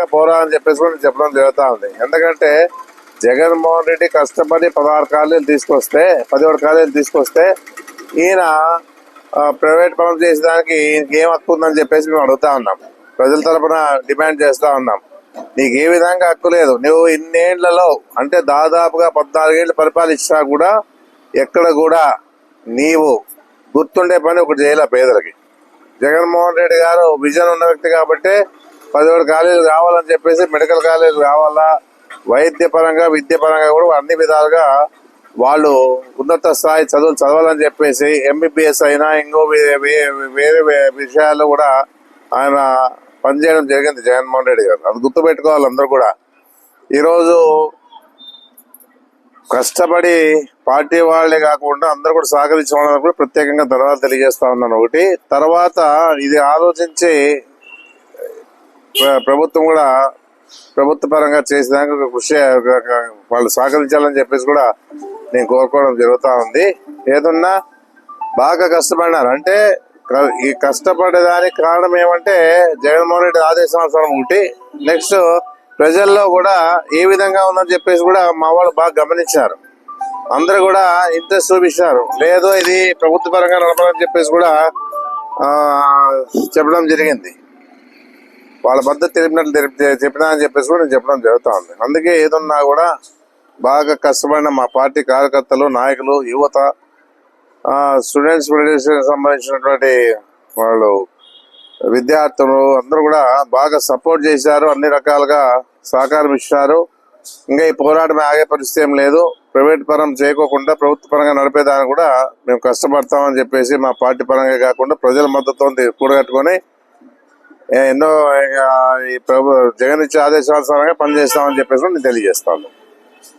ఇంకా పోరా అని చెప్పేసి కూడా చెప్పడం జరుగుతూ ఉంది. ఎందుకంటే జగన్మోహన్ రెడ్డి కష్టపడి పదహారు కాలేజీలు తీసుకొస్తే పదిహేడు కాలేజీలు తీసుకొస్తే ఈయన ప్రైవేట్ పనులు చేసేదానికి ఈయనకి ఏం హక్కు ఉందని చెప్పేసి మేము అడుగుతా ఉన్నాం. ప్రజల తరపున డిమాండ్ చేస్తూ ఉన్నాం. నీకు ఏ విధంగా హక్కు లేదు. నువ్వు ఇన్నేళ్ళలో అంటే దాదాపుగా పద్నాలుగేళ్ళు పరిపాలించినా కూడా ఎక్కడ కూడా నీవు గుర్తుండే పని ఒకటి చేయలే పేదలకి. జగన్మోహన్ రెడ్డి గారు విజన్ ఉన్న వ్యక్తి కాబట్టి పదిహేడు కాలేజీలు కావాలని చెప్పేసి మెడికల్ కాలేజీలు కావాలా వైద్య పరంగా విద్య పరంగా కూడా అన్ని విధాలుగా వాళ్ళు ఉన్నత స్థాయి చదువులు చదవాలని చెప్పేసి ఎంబీబీఎస్ అయినా ఇంకో వేరే విషయాల్లో కూడా ఆయన పనిచేయడం జరిగింది జగన్మోహన్ రెడ్డి గారు. అది గుర్తుపెట్టుకోవాలి అందరూ కూడా. ఈరోజు కష్టపడి పార్టీ వాళ్ళే కాకుండా అందరూ కూడా సహకరించిన వాళ్ళని కూడా ప్రత్యేకంగా ధన్యవాదాలు తెలియజేస్తా ఉన్నాను. ఒకటి తర్వాత ఇది ఆలోచించి ప్రభుత్వం కూడా ప్రభుత్వ పరంగా చేసేదానికి ఒక కృషి వాళ్ళు సహకరించాలని చెప్పేసి కూడా నేను కోరుకోవడం జరుగుతూ ఉంది. ఏదన్నా బాగా కష్టపడినారు. అంటే ఈ కష్టపడేదానికి కారణం ఏమంటే జగన్మోహన్ రెడ్డి ఆదేశానుసారం ఒకటి నెక్స్ట్ ప్రజల్లో కూడా ఏ విధంగా ఉందని చెప్పేసి కూడా మా వాళ్ళు బాగా గమనించారు అందరూ కూడా ఇంట్రెస్ట్ చూపించారు లేదు ఇది ప్రభుత్వ పరంగా నడపాలని చెప్పేసి కూడా చెప్పడం జరిగింది. వాళ్ళ మద్దతు తెలిపినట్లు తెలిపి చెప్పినా అని చెప్పేసి కూడా నేను చెప్పడం జరుగుతూ ఉంది. అందుకే ఏదున్నా కూడా బాగా కష్టపడిన మా పార్టీ కార్యకర్తలు నాయకులు యువత స్టూడెంట్స్ ఫెడరేషన్ సంబంధించినటువంటి వాళ్ళు విద్యార్థులు అందరూ కూడా బాగా సపోర్ట్ చేశారు. అన్ని రకాలుగా సహకారం ఇచ్చారు. ఇంకా ఈ పోరాటం ఆగే పరిస్థితి ఏం లేదు. ప్రైవేట్ పరం చేయకోకుండా ప్రభుత్వ పరంగా నడిపేదాన్ని కూడా మేము కష్టపడతామని చెప్పేసి మా పార్టీ పరంగా కాకుండా ప్రజల మద్దతుతో కూడగట్టుకొని ఎన్నో ఈ ప్రభు జగన్ ఇచ్చే ఆదేశానుసారంగా పనిచేస్తామని చెప్పేసి నేను తెలియజేస్తాను